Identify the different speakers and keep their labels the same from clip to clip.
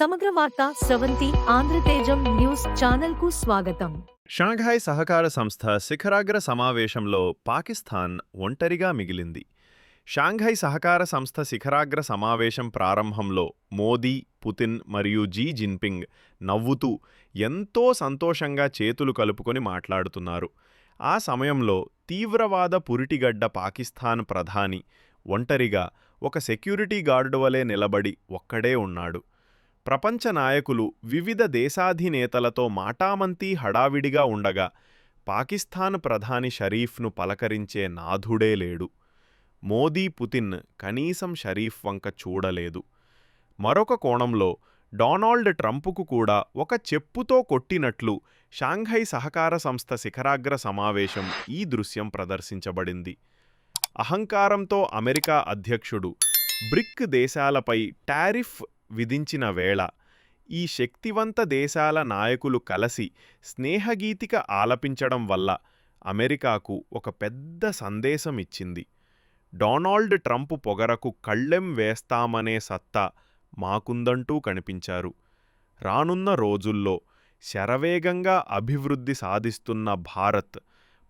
Speaker 1: సమగ్ర వార్త స్రవంతి ఆంధ్రతేజం న్యూస్ ఛానల్కు స్వాగతం.
Speaker 2: షాంఘాయ్ సహకార సంస్థ శిఖరాగ్ర సమావేశంలో పాకిస్తాన్ ఒంటరిగా మిగిలింది. షాంఘై సహకార సంస్థ శిఖరాగ్ర సమావేశం ప్రారంభంలో మోదీ పుతిన్ మరియు జీ జిన్పింగ్ నవ్వుతూ ఎంతో సంతోషంగా చేతులు కలుపుకొని మాట్లాడుతున్నారు. ఆ సమయంలో తీవ్రవాద పురిటిగడ్డ పాకిస్తాన్ ప్రధాని ఒంటరిగా ఒక సెక్యూరిటీ గార్డు వలె నిలబడి ఒక్కడే ఉన్నాడు. ప్రపంచ నాయకులు వివిధ దేశాధినేతలతో మాటామంతి హడావిడిగా ఉండగా పాకిస్తాన్ ప్రధాని షరీఫ్ను పలకరించే నాథుడే లేడు. మోదీ పుతిన్ కనీసం షరీఫ్ వంక చూడలేదు. మరొక కోణంలో డొనాల్డ్ ట్రంప్కు కూడా ఒక చెప్పుతో కొట్టినట్లు షాంఘై సహకార సంస్థ శిఖరాగ్ర సమావేశం ఈ దృశ్యం ప్రదర్శించబడింది. అహంకారంతో అమెరికా అధ్యక్షుడు బ్రిక్ దేశాలపై టారిఫ్ విధించిన వేళ ఈ శక్తివంత దేశాల నాయకులు కలసి స్నేహగీతిక ఆలపించడం వల్ల అమెరికాకు ఒక పెద్ద సందేశం ఇచ్చింది డొనాల్డ్ ట్రంప్ పొగరకు కళ్ళెం వేస్తామనే సత్తా మాకుందంటూ కనిపించారు. రానున్న రోజుల్లో శరవేగంగా అభివృద్ధి సాధిస్తున్న భారత్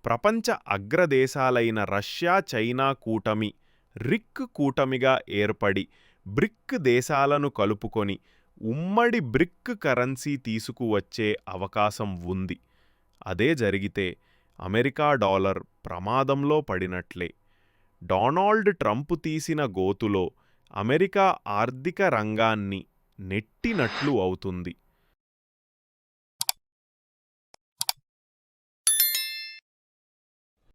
Speaker 2: ప్రపంచ అగ్రదేశాలైన రష్యా చైనా కూటమి రిక్ కూటమిగా ఏర్పడి బ్రిక్ దేశాలను కలుపుకొని ఉమ్మడి బ్రిక్ కరెన్సీ తీసుకువచ్చే అవకాశం ఉంది. అదే జరిగితే అమెరికా డాలర్ ప్రమాదంలో పడినట్లే. డొనాల్డ్ ట్రంప్ తీసిన గోతులో అమెరికా ఆర్థిక రంగాన్ని నెట్టినట్లు అవుతుంది.